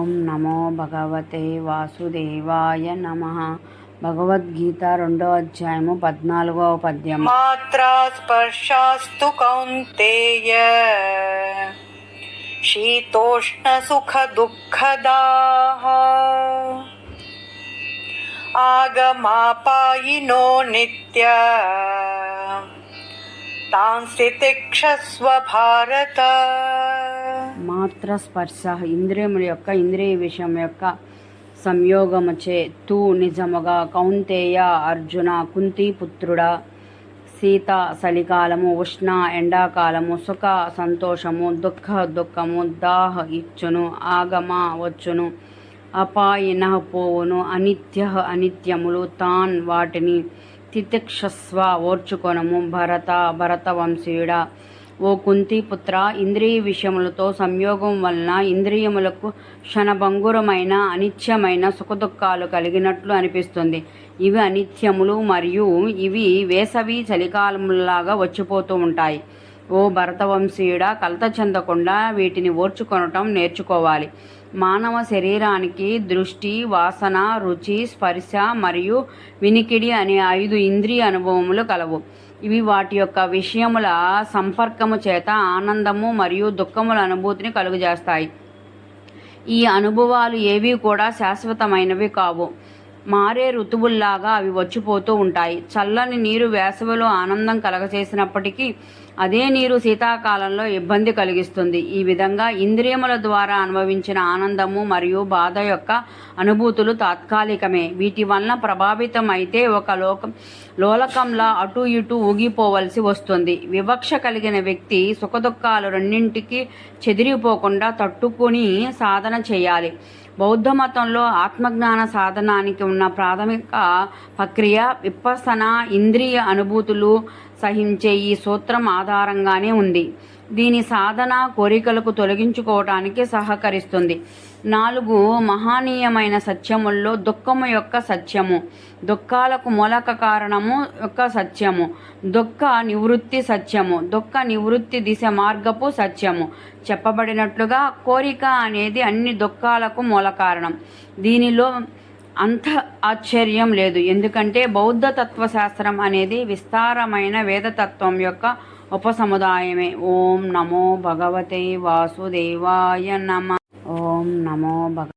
ॐ నమో భగవతే వాసుదేవాయ నమ భగవద్గీత రెండో అధ్యాయము పద్నాలుగో పద్యం మాత్రా స్పర్శాస్తు కౌంతేయ శీతోష్ణ సుఖ దుఃఖదాహ ఆగమాపాయినో నిత్య భారత మాత్ర స్పర్శ ఇంద్రియముల యొక్క ఇంద్రియ విషయం యొక్క సంయోగము చే తూ నిజముగా కౌంతేయ అర్జున కుంతిపుత్రుడా సీత చలికాలము ఉష్ణ ఎండాకాలము సుఖ సంతోషము దుఃఖ దుఃఖము దాహ ఇచ్చును ఆగమ వచ్చును అపాయిన పోవును అనిత్య అనిత్యములు తాన్ వాటిని తితిక్షస్వ ఓర్చుకొనము భరత భరతవంశీయుడ ఓ కుంతిపుత్ర ఇంద్రియ విషయములతో సంయోగం వలన ఇంద్రియములకు క్షణభంగురమైన అనిత్యమైన సుఖదుఖాలు కలిగినట్లు అనిపిస్తుంది. ఇవి అనిత్యములు మరియు ఇవి వేసవి చలికాలములాగా వచ్చిపోతూ ఉంటాయి. ఓ భరతవంశీయుడ కలత చెందకుండా వీటిని ఓర్చుకొనటం నేర్చుకోవాలి. మానవ శరీరానికి దృష్టి వాసన రుచి స్పర్శ మరియు వినికిడి అనే ఐదు ఇంద్రియ అనుభవములు కలవు. ఇవి వాటి యొక్క విషయముల సంపర్కము చేత ఆనందము మరియు దుఃఖముల అనుభూతిని కలుగజేస్తాయి. ఈ అనుభవాలు ఏవి కూడా శాశ్వతమైనవి కావు. మారే ఋతువుల్లాగా అవి వచ్చిపోతూ ఉంటాయి. చల్లని నీరు వేసవిలో ఆనందం కలగచేసినప్పటికీ అదే నీరు శీతాకాలంలో ఇబ్బంది కలిగిస్తుంది. ఈ విధంగా ఇంద్రియముల ద్వారా అనుభవించిన ఆనందము మరియు బాధ యొక్క అనుభూతులు తాత్కాలికమే. వీటి వలన ప్రభావితం అయితే ఒక లోకం లోలకంలా అటు ఇటు ఊగిపోవలసి వస్తుంది. వివక్ష కలిగిన వ్యక్తి సుఖదుఖాలు రెండింటికి చెదిరిపోకుండా తట్టుకుని సాధన చేయాలి. బౌద్ధ మతంలో ఆత్మజ్ఞాన సాధనానికి ఉన్న ప్రాథమిక ప్రక్రియ విపసన ఇంద్రియ అనుభూతులు సహించే ఈ సూత్రం ఆధారంగానే ఉంది. దీని సాధన కోరికలకు తొలగించుకోవటానికి సహకరిస్తుంది. నాలుగు మహానీయమైన సత్యముల్లో దుఃఖము యొక్క సత్యము. దుఃఖాలకు మూలక కారణము యొక్క సత్యము. దుఃఖ నివృత్తి సత్యము. దుఃఖ నివృత్తి దిశ మార్గపు సత్యము. చెప్పబడినట్లుగా కోరిక అనేది అన్ని దుఃఖాలకు మూల కారణం. దీనిలో అంత ఆశ్చర్యం లేదు. ఎందుకంటే బౌద్ధ తత్వశాస్త్రం అనేది విస్తారమైన వేదతత్వం యొక్క ఉపసముదాయమే. ఓం నమో భగవతే వాసుదేవాయ నమ. ఓం నమో భగ